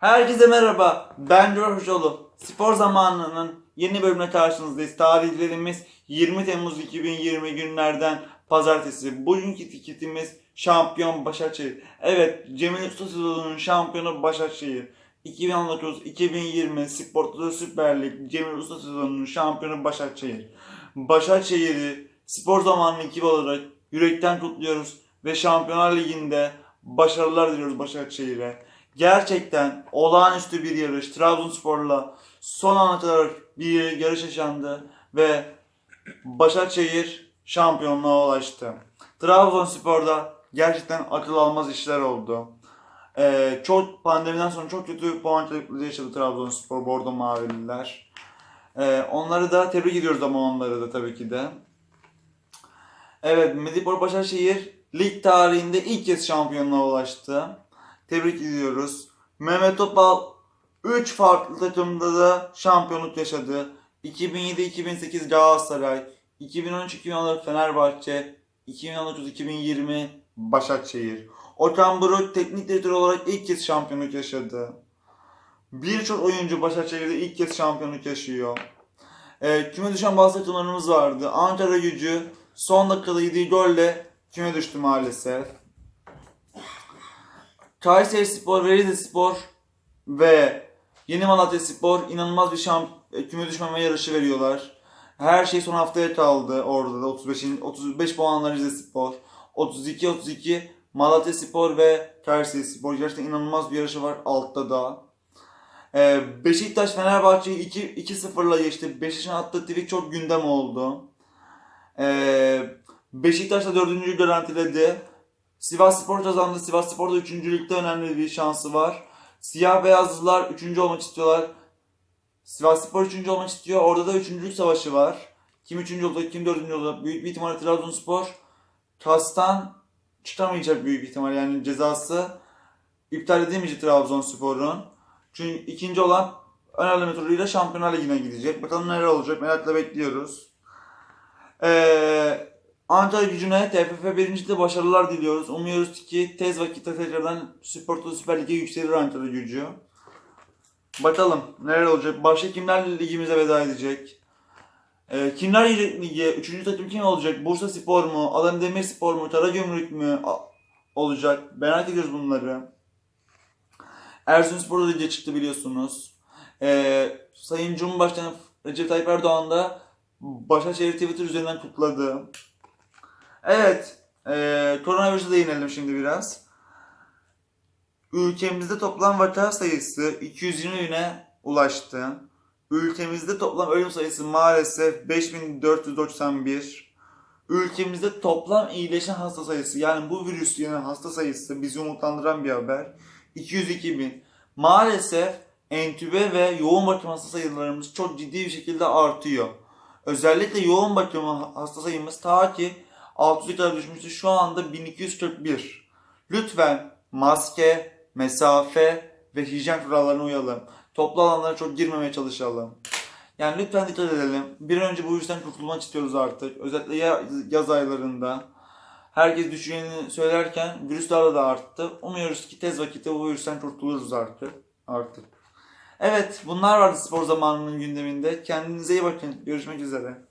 Herkese merhaba. Ben Coşkun Hoşoğlu. Spor zamanının yeni bölümüne karşınızdayız. Tarihlerimiz 20 Temmuz 2020 günlerden pazartesi. Bugünkü tiketimiz şampiyon Başakşehir. Evet, Cemil Usta sezonunun şampiyonu Başakşehir. 2019-2020 Spor Süper Lig Cemil Usta sezonunun şampiyonu Başakşehir. Başakşehir'i spor zamanının ekibi olarak yürekten kutluyoruz ve Şampiyonlar Ligi'nde başarılar diliyoruz Başakşehir'e. Gerçekten olağanüstü bir yarış. Trabzonspor'la son ana kadar bir yarış yaşandı ve Başakşehir şampiyonluğa ulaştı. Trabzonspor'da gerçekten akıl almaz işler oldu. Ee, çok pandemiden sonra çok kötü puan kayıpları yaşadı Trabzonspor, Bordo Mavililer. Ee, onları da tebrik ediyoruz ama onları da tabii ki de. Evet, Medipol Başakşehir lig tarihinde ilk kez şampiyonluğa ulaştı. Tebrik ediyoruz. Mehmet Topal 3 farklı takımda da şampiyonluk yaşadı. 2007-2008 Galatasaray, 2013-2014 Fenerbahçe, 2019-2020 Başakşehir. Okan Buruk teknik direktör olarak ilk kez şampiyonluk yaşadı. Birçok oyuncu Başakşehir'de ilk kez şampiyonluk yaşıyor. Ee, küme düşen bazı takımlarımız vardı. Ankara gücü son dakikada yediği golle küme düştü maalesef. Kayseri Spor, Rize Spor ve Yeni Malatya Spor inanılmaz bir şamp küme düşmeme yarışı veriyorlar. Her şey son haftaya kaldı orada da 35 35 puanla Rize Spor. 32 32 Malatya Spor ve Kayseri Spor. Gerçekten inanılmaz bir yarışı var altta da. Ee, Beşiktaş Fenerbahçe'yi 2 2-0'la geçti. Beşiktaş'ın attığı tweet çok gündem oldu. Ee, Beşiktaş da dördüncüyü garantiledi. Sivas Spor kazandı. Sivas Spor'da üçüncülükte önemli bir şansı var. Siyah beyazlılar üçüncü olmak istiyorlar. Sivas Spor üçüncü olmak istiyor. Orada da üçüncülük savaşı var. Kim üçüncü olacak, kim dördüncü olacak? Büyük bir ihtimalle Trabzonspor kastan çıkamayacak büyük bir ihtimal. Yani cezası iptal edemeyecek Trabzonspor'un. Çünkü ikinci olan ön eleme turuyla Şampiyonlar Ligi'ne gidecek. Bakalım neler olacak merakla bekliyoruz. Ee, Ankara gücüne TFF 1. Lig'de başarılar diliyoruz. Umuyoruz ki tez vakitte tekrardan Spor Süper Lig'e yükselir Ankara gücü. Bakalım neler olacak. Başka kimler ligimize veda edecek? Ee, kimler lige? Üçüncü takım kim olacak? Bursa Spor mu? Adana Demirspor mu? Karagümrük mü a- olacak? Merak ediyoruz bunları. Erzurumspor da lige çıktı biliyorsunuz. Ee, Sayın Cumhurbaşkanı Recep Tayyip Erdoğan da Başakşehir Twitter üzerinden kutladı. Evet, e, koronavirüse değinelim şimdi biraz. Ülkemizde toplam vaka sayısı 220 bine ulaştı. Ülkemizde toplam ölüm sayısı maalesef 5491. Ülkemizde toplam iyileşen hasta sayısı yani bu virüs yenen hasta sayısı bizi umutlandıran bir haber. 202 bin. Maalesef entübe ve yoğun bakım hasta sayılarımız çok ciddi bir şekilde artıyor. Özellikle yoğun bakım hasta sayımız ta ki 600'e kadar düşmüştü. Şu anda 1241. Lütfen maske, mesafe ve hijyen kurallarına uyalım. Toplu alanlara çok girmemeye çalışalım. Yani lütfen dikkat edelim. Bir an önce bu virüsten kurtulmak istiyoruz artık. Özellikle ya- yaz aylarında. Herkes düşünceni söylerken virüs daha da arttı. Umuyoruz ki tez vakitte bu virüsten kurtuluruz artık. Artık. Evet bunlar vardı spor zamanının gündeminde. Kendinize iyi bakın. Görüşmek üzere.